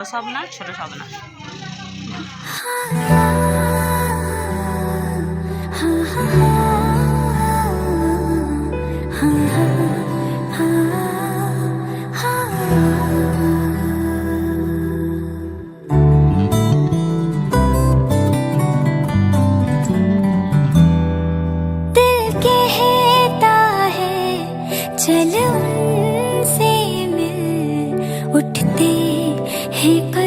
সব না ছোট সব না दिल कहता है चल उनसे मिल उठते Hey,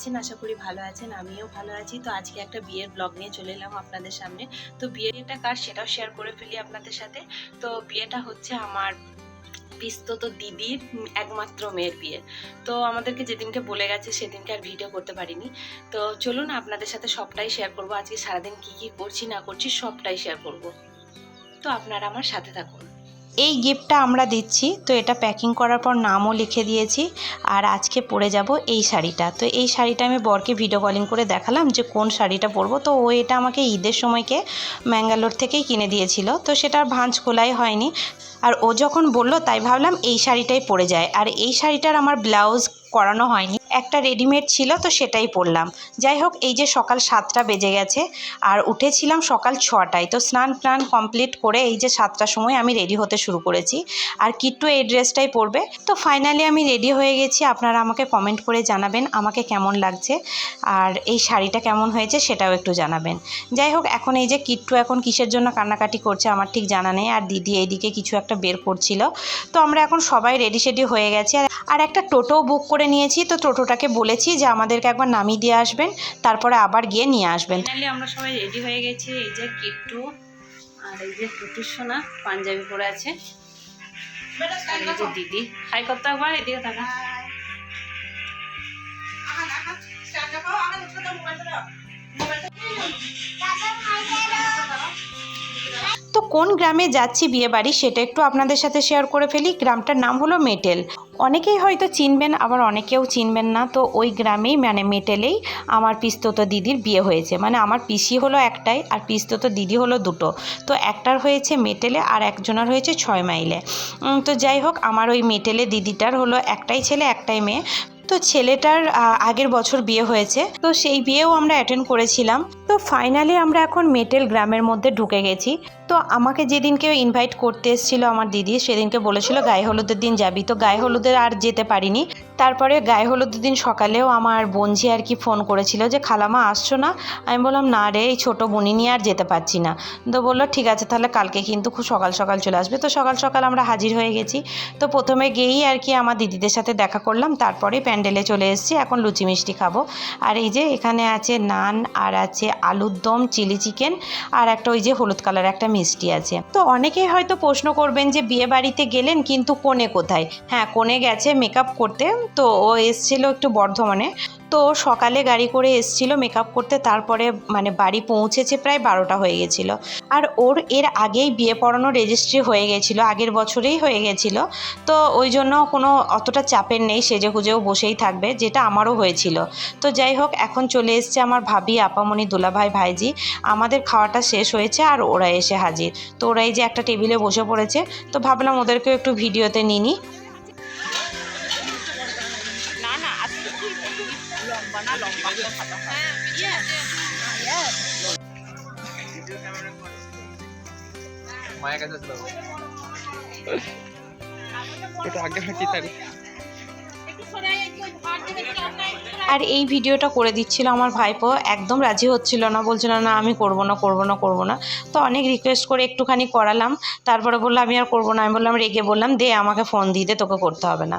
আছেন, আশা করি ভালো আছেন, আমিও ভালো আছি। তো আজকে একটা বিয়ের ব্লগ নিয়ে চলে এলাম আপনাদের সামনে। তো বিয়েটা কার সেটাও শেয়ার করে ফেলি আপনাদের সাথে। তো বিয়েটা হচ্ছে আমার পিস্তত দিদির একমাত্র মেয়ের বিয়ে। তো আমাদেরকে যেদিনকে বলে গেছে সেদিনকে আর ভিডিও করতে পারিনি। তো চলুন আপনাদের সাথে সবটাই শেয়ার করব। আজকে সারাদিন কি কি করছি, না করছি সবটাই শেয়ার করব। তো আপনারা আমার সাথে থাকুন। এই গিফটটা আমরা দিচ্ছি। তো এটা প্যাকিং করার পর নামও লিখে দিয়েছি। আর আজকে পরে যাব এই শাড়িটা। তো এই শাড়িটা আমি বরকে ভিডিও কলিং করে দেখালাম যে কোন শাড়িটা পরবো। তো ও এটা আমাকে ঈদের সময়কে ম্যাঙ্গালোর থেকেই কিনে দিয়েছিল। তো সেটার ভাঁজ খোলাই হয়নি। আর ও যখন বলল, তাই ভাবলাম এই শাড়িটাই পরে যায়। আর এই শাড়িটার আমার ব্লাউজ করানো হয়নি। একটা রেডিমেড ছিল তো সেটাই পরলাম। যাই হোক, এই যে সকাল সাতটা বেজে গেছে, আর উঠেছিলাম সকাল ছটায়। তো স্নান প্লান কমপ্লিট করে এই যে সাতটার সময় আমি রেডি হতে শুরু করেছি। আর কিট্টু এই ড্রেসটাই পরবে। তো ফাইনালি আমি রেডি হয়ে গেছি। আপনারা আমাকে কমেন্ট করে জানাবেন আমাকে কেমন লাগছে, আর এই শাড়িটা কেমন হয়েছে সেটাও একটু জানাবেন। যাই হোক, এখন এই যে কিট্টু এখন কিসের জন্য কান্নাকাটি করছে আমার ঠিক জানা নেই, আর দিদি এইদিকে কিছু একটা বের করছিল। তো আমরা এখন সবাই রেডি সেডি হয়ে গেছি। আর একটা টোটো বুক করে নিয়েছি। তো টোটোটাকে বলেছি যে আমাদেরকে একবার নামিয়ে দিয়ে আসবেন তারপরে আবার গিয়ে নিয়ে আসবেন। ফাইনালি আমরা সবাই রেডি হয়ে গেছি এই যে কিট্টু আর এই যে টুটুর সোনা পাঞ্জাবি পরে আছে। দিদি। হাই করতে একবার এদিকে থাকা। তো কোন গ্রামে যাচ্ছি বিয়ে বাড়ি সেটা একটু আপনাদের সাথে শেয়ার করে ফেলি। গ্রামটার নাম হলো মেটেল। অনেকেই হয়তো চিনবেন, আবার অনেকেও চিনবেন না। তো ওই গ্রামেই মানে মেটেলেই আমার পিস্তত দিদির বিয়ে হয়েছে। মানে আমার পিসি হলো একটাই, আর পিস্তত দিদি হলো দুটো। তো একটার হয়েছে মেটেলে, আর একজনের হয়েছে ছয় মাইলে। তো যাই হোক, আমার ওই মেটেলে দিদিটার হলো একটাই ছেলে, একটাই মেয়ে। তো ছেলেটার আগের বছর বিয়ে হয়েছে, তো সেই বিয়েও আমরা অ্যাটেন্ড করেছিলাম। তো ফাইনালি আমরা এখন মেটেল গ্রামের মধ্যে ঢুকে গেছি। তো আমাকে যেদিনকে ইনভাইট করতে এসেছিল আমার দিদি, সেদিনকে বলেছিল গায়ে হলুদের দিন যাবি। তো গায়ে হলুদের আর যেতে পারিনি। তারপরে গায়ে হলুদের দিন সকালেও আমার বোনঝি আর কি ফোন করেছিল যে, খালামা, আসছো না? আমি বললাম, না রে, এই ছোটো বোনি নিয়ে আর যেতে পারছি না। তো বলল, ঠিক আছে, তাহলে কালকে কিন্তু খুব সকাল সকাল চলে আসবে। তো সকাল সকাল আমরা হাজির হয়ে গেছি। তো প্রথমে গিয়েই আর কি আমার দিদিদের সাথে দেখা করলাম, তারপরে প্যান্ডেলে চলে এসেছি, এখন লুচি মিষ্টি খাব। আর এই যে এখানে আছে নান, আর আছে আলুর দম, চিলি চিকেন, আর একটা ওই যে হলুদ কালার একটা মিষ্টি আছে। তো অনেকেই হয়তো প্রশ্ন করবেন যে, বিয়ে বাড়িতে গেলেন, কিন্তু কোণে কোথায়? হ্যাঁ কোণে গেছে মেকআপ করতে। তো ও এসছিল একটু বর্ধমানে। তো সকালে গাড়ি করে এসছিল মেকআপ করতে, তারপরে মানে বাড়ি পৌঁছেছে প্রায় বারোটা হয়ে গেছিল। আর ওর এর আগেই বিয়ে পড়ানো রেজিস্ট্রি হয়ে গেছিল, আগের বছরেই হয়ে গেছিল। তো ওই জন্য কোনো অতটা চাপের নেই, সেজে গুজেও বসেই থাকবে, যেটা আমারও হয়েছিল। তো যাই হোক, এখন চলে এসছে আমার ভাবি, আপামনি দুলাভাই ভাইজি। আমাদের খাওয়াটা শেষ হয়েছে আর ওরা এসে হাজির। তো ওরা এই যে একটা টেবিলে বসে পড়েছে, তো ভাবলাম ওদেরকেও একটু ভিডিওতে নিই মায়ের কাছে একটু আগে হাঁটি আর এই ভিডিওটা করে দিচ্ছিল আমার ভাইপো একদম রাজি হচ্ছিল না বলছিল না আমি করব না করব না করব না। তো অনেক রিকোয়েস্ট করে একটুখানি করালাম তারপরে বলল আমি আর করব না। আমি বললাম রেগে বললাম দে আমাকে ফোন দিয়ে দে তোকে করতে হবে না।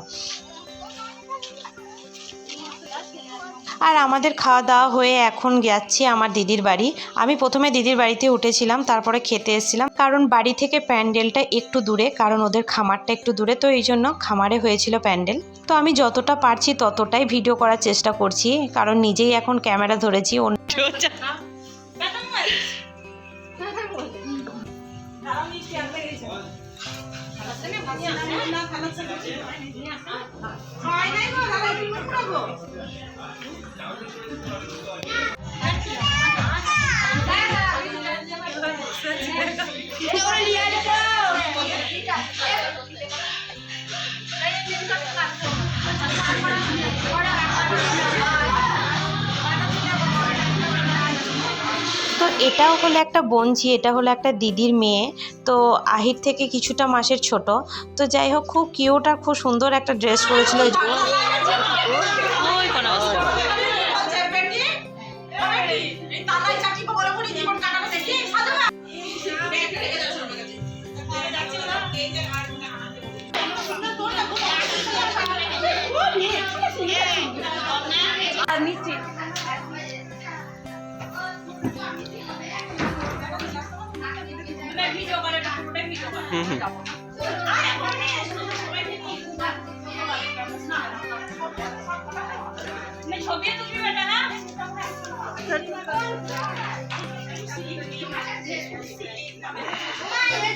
আর আমাদের খাওয়া দাওয়া হয়ে এখন যাচ্ছি আমার দিদির বাড়ি। আমি প্রথমে দিদির বাড়িতে উঠেছিলাম তারপরে খেতে এসেছিলাম। কারণ বাড়ি থেকে প্যান্ডেলটা একটু দূরে কারণ ওদের খামারটা একটু দূরে তো এই জন্য খামারে হয়েছিল প্যান্ডেল। তো আমি যতটা পারছি ততটাই ভিডিও করার চেষ্টা করছি কারণ নিজেই এখন ক্যামেরা ধরেছি অন্য তো এটাও হলো একটা বোনঝি এটা হলো একটা দিদির মেয়ে। তো আহির থেকে কিছুটা মাসের ছোট। তো যাই হোক, খুব কিউট আর খুব সুন্দর একটা ড্রেস পরেছিল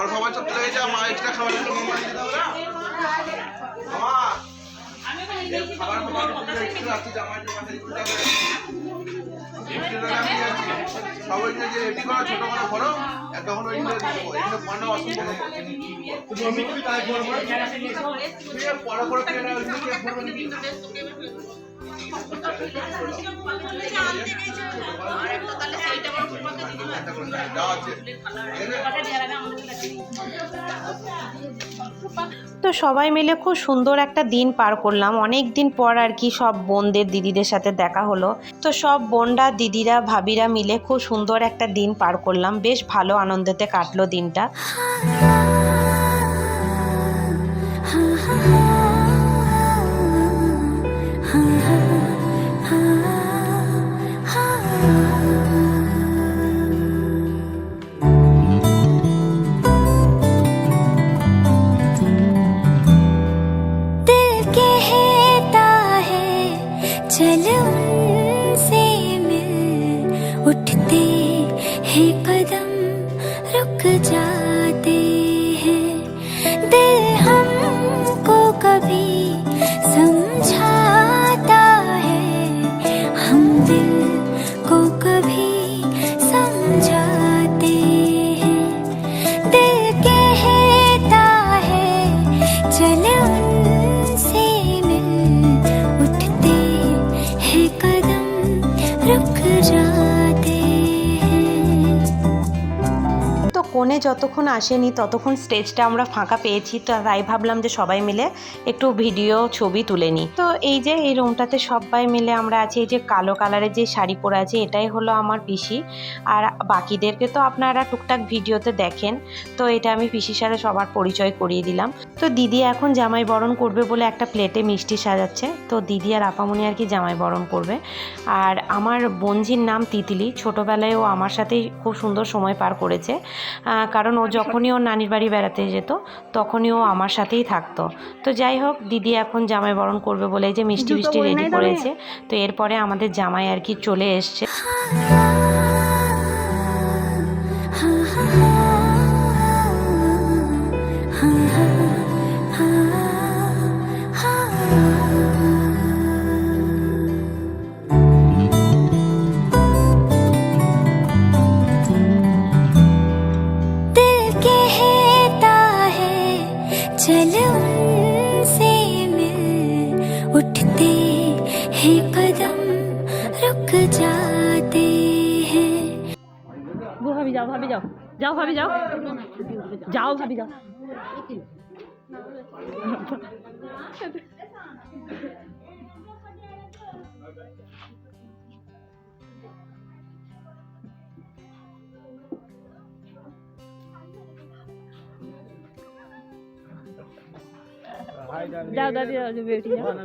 খাবার খাবার চলে গেছে মা এক্সট্রা খাবার একটু মোমো দিতে হবে না মামা খাবার খাবার এক্সট্রা আছে জামা মাথায় দিতে হবে এক্সট্রা আমি যাচ্ছি সব ওইখানে যে রেডি করো ছোট করে তখন দেবো এখানে অসম্ভব তুমি আমি কি তাই করব পরে পরে তো সবাই মিলে খুব সুন্দর একটা দিন পার করলাম অনেক দিন পর আর কি সব বোনদের দিদিদের সাথে দেখা হলো তো সব বোনরা দিদিরা ভাবিরা মিলে খুব সুন্দর একটা দিন পার করলাম বেশ ভালো আনন্দতে কাটলো দিনটা कदम रुक जाते हैं। दे हमको कभी समझाता है। हम दिल को कभी समझाते हैं। दिल कहता है, चले उनसे मिल, उठते हैं कदम रुक जा ফোনে যতক্ষণ আসেনি, ততক্ষণ স্টেজটা আমরা ফাঁকা পেয়েছি। তো তাই ভাবলাম যে সবাই মিলে একটু ভিডিও ছবি তুলে নিই। তো এই যে, এই রুমটাতে সবাই মিলে আমরা আছি। এই যে, কালো কালারের যে শাড়ি পরে আছে, এটাই হলো আমার পিসি। আর বাকিদেরকে তো আপনারা টুকটাক ভিডিওতে দেখেন। তো এটা আমি পিসির সাথে সবার পরিচয় করিয়ে দিলাম। তো দিদি এখন জামাই বরণ করবে বলে একটা প্লেটে মিষ্টি সাজাচ্ছে। তো দিদি আর আপামনি আর কি জামাই বরণ করবে। আর আমার বোনঝির নাম তিতলি। ছোটোবেলায় ও আমার সাথেই খুব সুন্দর সময় পার করেছে। কারণ ও যখনই ওর নানির বাড়ি বেড়াতে যেত তখনই ও আমার সাথেই থাকতো। তো যাই হোক দিদি এখন জামাই বরণ করবে বলে যে মিষ্টি মিষ্টি রেডি করেছে তো এরপরে আমাদের জামাই আর কি চলে এসছে। ভাবি যাও। যাও ভাবি যাও। যাও দাদি যাও বেটি যাও দাও কথা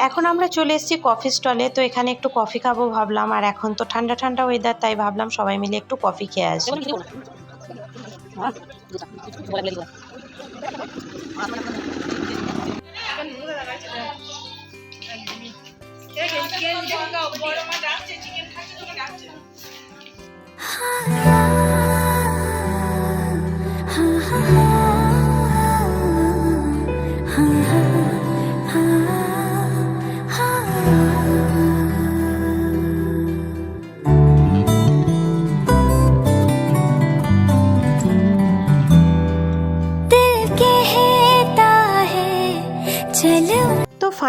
এখন আমরা চলে এসেছি কফি স্টলে তো এখানে একটু কফি খাব ভাবলাম আর এখন তো ঠান্ডা ঠান্ডা ওয়েদার তাই ভাবলাম সবাই মিলে একটু কফি খেয়ে আসি दिल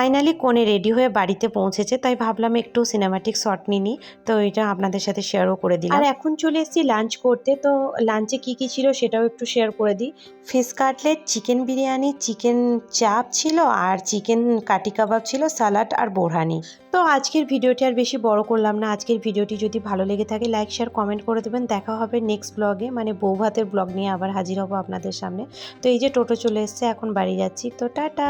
ফাইনালি কোণে রেডি হয়ে বাড়িতে পৌঁছেছে, তাই ভাবলাম একটু সিনেমাটিক শট নিই তো এটা আপনাদের সাথে শেয়ারও করে দিলাম। আর এখন চলে এসেছি লাঞ্চ করতে, তো লাঞ্চে কি কি ছিল সেটাও একটু শেয়ার করে দিই। Fish cutlet chicken biryani chicken chaap ছিল আর চিকেন কাটি কাবাব ছিল সালাড আর বোরহানি। তো আজকের ভিডিওটি আর বেশি বড় করলাম না। আজকের ভিডিওটি যদি ভালো লেগে থাকে লাইক শেয়ার কমেন্ট করে দেবেন। দেখা হবে নেক্সট ব্লগে মানে বউ ভাতের ব্লগ নিয়ে আবার হাজির হব আপনাদের সামনে। তো এই যে টোটো চলে এসছে, এখন বাড়ি যাচ্ছি। তো টাটা!